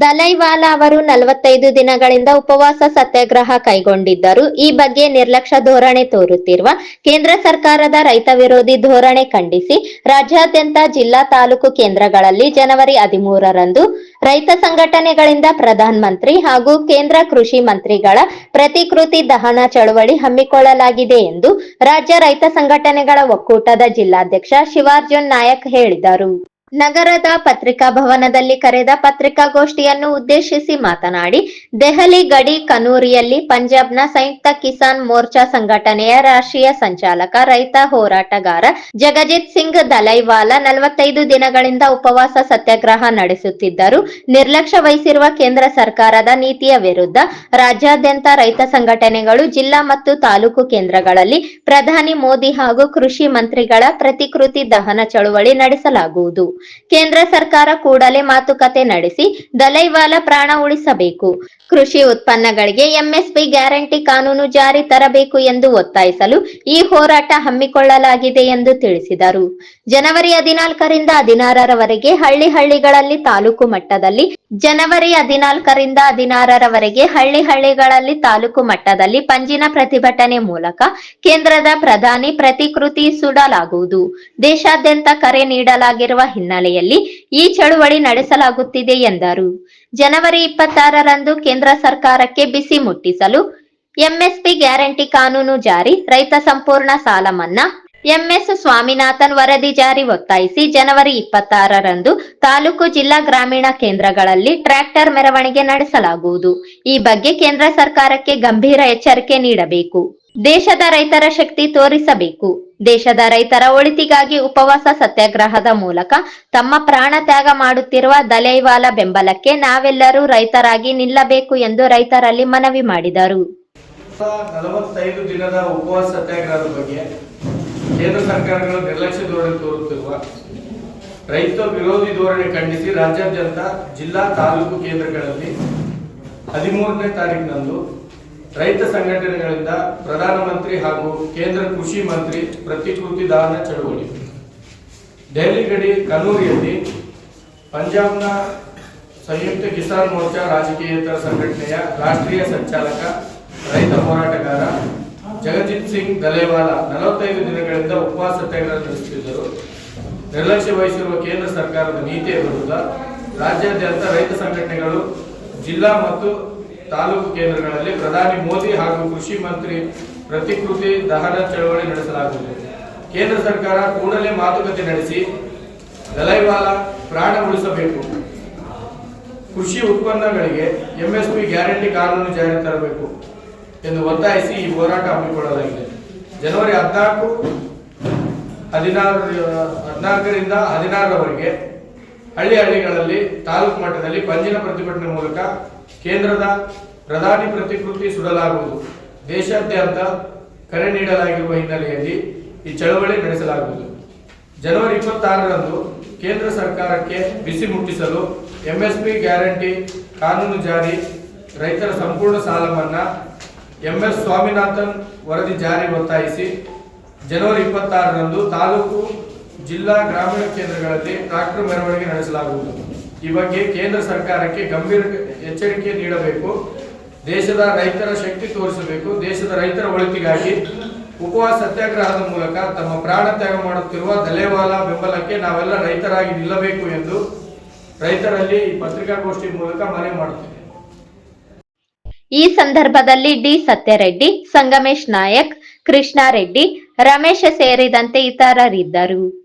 ದಲೈವಾಲಾ ಅವರು ನಲವತ್ತೈದು ದಿನಗಳಿಂದ ಉಪವಾಸ ಸತ್ಯಾಗ್ರಹ ಕೈಗೊಂಡಿದ್ದರು. ಈ ಬಗ್ಗೆ ನಿರ್ಲಕ್ಷ್ಯ ಧೋರಣೆ ತೋರುತ್ತಿರುವ ಕೇಂದ್ರ ಸರ್ಕಾರದ ರೈತ ವಿರೋಧಿ ಧೋರಣೆ ಖಂಡಿಸಿ, ರಾಜ್ಯಾದ್ಯಂತ ಜಿಲ್ಲಾ ತಾಲೂಕು ಕೇಂದ್ರಗಳಲ್ಲಿ ಜನವರಿ ಹದಿಮೂರರಂದು ರೈತ ಸಂಘಟನೆಗಳಿಂದ ಪ್ರಧಾನ ಮಂತ್ರಿ ಹಾಗೂ ಕೇಂದ್ರ ಕೃಷಿ ಮಂತ್ರಿಗಳ ಪ್ರತಿಕೃತಿ ದಹನ ಚಳವಳಿ ಹಮ್ಮಿಕೊಳ್ಳಲಾಗಿದೆ ಎಂದು ರಾಜ್ಯ ರೈತ ಸಂಘಟನೆಗಳ ಒಕ್ಕೂಟದ ಜಿಲ್ಲಾಧ್ಯಕ್ಷ ಶಿವಾರ್ಜುನ್ ನಾಯಕ್ ಹೇಳಿದರು. ನಗರದ ಪತ್ರಿಕಾ ಭವನದಲ್ಲಿ ಕರೆದ ಪತ್ರಿಕಾಗೋಷ್ಠಿಯನ್ನು ಉದ್ದೇಶಿಸಿ ಮಾತನಾಡಿ, ದೆಹಲಿ ಗಡಿ ಕನೂರಿಯಲ್ಲಿ ಪಂಜಾಬ್ನ ಸಂಯುಕ್ತ ಕಿಸಾನ್ ಮೋರ್ಚಾ ಸಂಘಟನೆಯ ರಾಷ್ಟ್ರೀಯ ಸಂಚಾಲಕ, ರೈತ ಹೋರಾಟಗಾರ ಜಗಜಿತ್ ಸಿಂಗ್ ದಲೈವಾಲಾ ನಲವತ್ತೈದು ದಿನಗಳಿಂದ ಉಪವಾಸ ಸತ್ಯಾಗ್ರಹ ನಡೆಸುತ್ತಿದ್ದರು. ನಿರ್ಲಕ್ಷ್ಯ ವಹಿಸಿರುವ ಕೇಂದ್ರ ಸರ್ಕಾರದ ನೀತಿಯ ವಿರುದ್ಧ ರಾಜ್ಯಾದ್ಯಂತ ರೈತ ಸಂಘಟನೆಗಳು ಜಿಲ್ಲಾ ಮತ್ತು ತಾಲೂಕು ಕೇಂದ್ರಗಳಲ್ಲಿ ಪ್ರಧಾನಿ ಮೋದಿ ಹಾಗೂ ಕೃಷಿ ಮಂತ್ರಿಗಳ ಪ್ರತಿಕೃತಿ ದಹನ ಚಳುವಳಿ ನಡೆಸಲಾಗುವುದು. ಕೇಂದ್ರ ಸರ್ಕಾರ ಕೂಡಲೇ ಮಾತುಕತೆ ನಡೆಸಿ ದಲೈವಾಲ ಪ್ರಾಣ ಉಳಿಸಬೇಕು. ಕೃಷಿ ಉತ್ಪನ್ನಗಳಿಗೆ ಎಂಎಸ್ಪಿ ಗ್ಯಾರಂಟಿ ಕಾನೂನು ಜಾರಿ ತರಬೇಕು ಎಂದು ಒತ್ತಾಯಿಸಲು ಈ ಹೋರಾಟ ಹಮ್ಮಿಕೊಳ್ಳಲಾಗಿದೆ ಎಂದು ತಿಳಿಸಿದರು. ಜನವರಿ ಹದಿನಾಲ್ಕರಿಂದ ಹದಿನಾರರವರೆಗೆ ಹಳ್ಳಿ ಹಳ್ಳಿಗಳಲ್ಲಿ ತಾಲೂಕು ಮಟ್ಟದಲ್ಲಿ ಜನವರಿ ಹದಿನಾಲ್ಕರಿಂದ ಹದಿನಾರರವರೆಗೆ ಹಳ್ಳಿ ಹಳ್ಳಿಗಳಲ್ಲಿ ತಾಲೂಕು ಮಟ್ಟದಲ್ಲಿ ಪಂಜಿನ ಪ್ರತಿಭಟನೆ ಮೂಲಕ ಕೇಂದ್ರದ ಪ್ರಧಾನಿ ಪ್ರತಿಕೃತಿ ಸುಡಲಾಗುವುದು. ದೇಶಾದ್ಯಂತ ಕರೆ ನೀಡಲಾಗಿರುವ ಹಿನ್ನೆಲೆಯಲ್ಲಿ ಈ ಚಳುವಳಿ ನಡೆಸಲಾಗುತ್ತಿದೆ ಎಂದರು. ಜನವರಿ ಇಪ್ಪತ್ತಾರರಂದು ಕೇಂದ್ರ ಸರ್ಕಾರಕ್ಕೆ ಬಿಸಿ ಮುಟ್ಟಿಸಲು ಎಂಎಸ್ಪಿ ಗ್ಯಾರಂಟಿ ಕಾನೂನು ಜಾರಿ, ರೈತ ಸಂಪೂರ್ಣ ಸಾಲ ಮನ್ನಾ, ಎಂಎಸ್ ಸ್ವಾಮಿನಾಥನ್ ವರದಿ ಜಾರಿ ಒತ್ತಾಯಿಸಿ ಜನವರಿ ಇಪ್ಪತ್ತಾರರಂದು ತಾಲೂಕು ಜಿಲ್ಲಾ ಗ್ರಾಮೀಣ ಕೇಂದ್ರಗಳಲ್ಲಿ ಟ್ರ್ಯಾಕ್ಟರ್ ಮೆರವಣಿಗೆ ನಡೆಸಲಾಗುವುದು. ಈ ಬಗ್ಗೆ ಕೇಂದ್ರ ಸರ್ಕಾರಕ್ಕೆ ಗಂಭೀರ ಎಚ್ಚರಿಕೆ ನೀಡಬೇಕು. ದೇಶದ ರೈತರ ಶಕ್ತಿ ತೋರಿಸಬೇಕು. ದೇಶದ ರೈತರ ಒಳಿತಿಗಾಗಿ ಉಪವಾಸ ಸತ್ಯಾಗ್ರಹದ ಮೂಲಕ ತಮ್ಮ ಪ್ರಾಣ ತ್ಯಾಗ ಮಾಡುತ್ತಿರುವ ದಲೈವಾಲ ಬೆಂಬಲಕ್ಕೆ ನಾವೆಲ್ಲರೂ ರೈತರಾಗಿ ನಿಲ್ಲಬೇಕು ಎಂದು ರೈತರಲ್ಲಿ ಮನವಿ ಮಾಡಿದರು. ನಲವತ್ತೈದು ದಿನದ ಉಪವಾಸ ಸತ್ಯಾಗ್ರಹದ ಬಗ್ಗೆ ಕೇಂದ್ರ ಸರ್ಕಾರಗಳು ನಿರ್ಲಕ್ಷ್ಯ ಧೋರಣೆ ತೋರುತ್ತಿರುವ ರೈತ ವಿರೋಧಿ ಧೋರಣೆ ಖಂಡಿಸಿ ರಾಜ್ಯಾದ್ಯಂತ ಜಿಲ್ಲಾ ತಾಲೂಕು ಕೇಂದ್ರಗಳಲ್ಲಿ ಹದಿಮೂರನೇ ತಾರೀಕಿನಂದು ರೈತ ಸಂಘಟನೆಗಳಿಂದ ಪ್ರಧಾನಮಂತ್ರಿ ಹಾಗೂ ಕೇಂದ್ರ ಕೃಷಿ ಮಂತ್ರಿ ಪ್ರತಿಕೃತಿ ದಾನ ಚಳುವಳಿ. ದೆಹಲಿ ಗಡಿ ಕನೂರಿಯಲ್ಲಿ ಪಂಜಾಬ್ನ ಸಂಯುಕ್ತ ಕಿಸಾನ್ ಮೋರ್ಚಾ ರಾಜಕೀಯೇತರ ಸಂಘಟನೆಯ ರಾಷ್ಟ್ರೀಯ ಸಂಚಾಲಕ, ರೈತ ಹೋರಾಟಗಾರ ಜಗಜಿತ್ ಸಿಂಗ್ ದಲೇವಾಲಾ ನಲವತ್ತೈದು ದಿನಗಳಿಂದ ಉಪವಾಸ ಸತ್ಯಾಗ್ರಹ ನಡೆಸುತ್ತಿದ್ದರು. ನಿರ್ಲಕ್ಷ್ಯ ವಹಿಸಿರುವ ಕೇಂದ್ರ ಸರ್ಕಾರದ ನೀತಿಯ ವಿರುದ್ಧ ರಾಜ್ಯಾದ್ಯಂತ ರೈತ ಸಂಘಟನೆಗಳು ಜಿಲ್ಲಾ ಮತ್ತು ತಾಲೂಕು ಕೇಂದ್ರಗಳಲ್ಲಿ ಪ್ರಧಾನಿ ಮೋದಿ ಹಾಗೂ ಕೃಷಿ ಮಂತ್ರಿ ಪ್ರತಿಕೃತಿ ದಹನ ಚಳವಳಿ ನಡೆಸಲಾಗುತ್ತಿದೆ ಕೇಂದ್ರ ಸರ್ಕಾರ ಕೂಡಲೇ ಮಾತುಕತೆ ನಡೆಸಿ ದಲೈವಾಲ ಪ್ರಾಣ ಉಳಿಸಬೇಕು. ಕೃಷಿ ಉತ್ಪನ್ನಗಳಿಗೆ ಎಂಎಸ್ಪಿ ಗ್ಯಾರಂಟಿ ಕಾನೂನು ಜಾರಿ ತರಬೇಕು ಎಂದು ಒತ್ತಾಯಿಸಿ ಈ ಹೋರಾಟ ಹಮ್ಮಿಕೊಳ್ಳಲಾಗಿದೆ. ಜನವರಿ ಹದಿನಾಲ್ಕು, ಹದಿನಾರು, ಹದಿನಾಲ್ಕರಿಂದ ಹದಿನಾರರವರೆಗೆ ಹಳ್ಳಿ ಹಳ್ಳಿಗಳಲ್ಲಿ ತಾಲೂಕು ಮಟ್ಟದಲ್ಲಿ ಪಂಜಿನ ಪ್ರತಿಭಟನೆ ಮೂಲಕ ಕೇಂದ್ರದ ಪ್ರಧಾನಿ ಪ್ರತಿಕೃತಿ ಸುಡಲಾಗುವುದು. ದೇಶಾದ್ಯಂತ ಕರೆ ನೀಡಲಾಗಿರುವ ಹಿನ್ನೆಲೆಯಲ್ಲಿ ಈ ಚಳವಳಿ ನಡೆಸಲಾಗುವುದು. ಜನವರಿ ಇಪ್ಪತ್ತಾರರಂದು ಕೇಂದ್ರ ಸರ್ಕಾರಕ್ಕೆ ಬಿಸಿ ಮುಟ್ಟಿಸಲು ಎಂಎಸ್ಪಿ ಗ್ಯಾರಂಟಿ ಕಾನೂನು ಜಾರಿ, ರೈತರ ಸಂಪೂರ್ಣ ಸಾಲ ಮನ್ನಾ ಎಂಎಸ್ ಸ್ವಾಮಿನಾಥನ್ ವರದಿ ಜಾರಿ ಒತ್ತಾಯಿಸಿ ಜನವರಿ ಇಪ್ಪತ್ತಾರರಂದು ತಾಲೂಕು ಜಿಲ್ಲಾ ಗ್ರಾಮೀಣ ಕೇಂದ್ರಗಳಲ್ಲಿ ಟ್ರಾಕ್ಟರ್ ಮೆರವಣಿಗೆ ನಡೆಸಲಾಗುವುದು. ಈ ಬಗ್ಗೆ ಕೇಂದ್ರ ಸರ್ಕಾರಕ್ಕೆ ಗಂಭೀರ ಎಚ್ಚರಿಕೆ ನೀಡಬೇಕು. ದೇಶದ ರೈತರ ಶಕ್ತಿ ತೋರಿಸಬೇಕು. ದೇಶದ ರೈತರ ಒಳಿತಿಗಾಗಿ ಉಪವಾಸ ಸತ್ಯಾಗ್ರಹದ ಮೂಲಕ ತಮ್ಮ ಪ್ರಾಣ ತ್ಯಾಗ ಮಾಡುತ್ತಿರುವ ದಲೆವಾಲ ಬೆಂಬಲಕ್ಕೆ ನಾವೆಲ್ಲ ರೈತರಾಗಿ ನಿಲ್ಲಬೇಕು ಎಂದು ರೈತರಲ್ಲಿ ಈ ಪತ್ರಿಕಾಗೋಷ್ಠಿ ಮೂಲಕ ಮನವಿ ಮಾಡುತ್ತೇನೆ. ಈ ಸಂದರ್ಭದಲ್ಲಿ ಡಿ ಸತ್ಯರೆಡ್ಡಿ, ಸಂಗಮೇಶ್ ನಾಯಕ್, ಕೃಷ್ಣಾರೆಡ್ಡಿ, ರಮೇಶ ಸೇರಿದಂತೆ ಇತರರಿದ್ದರು.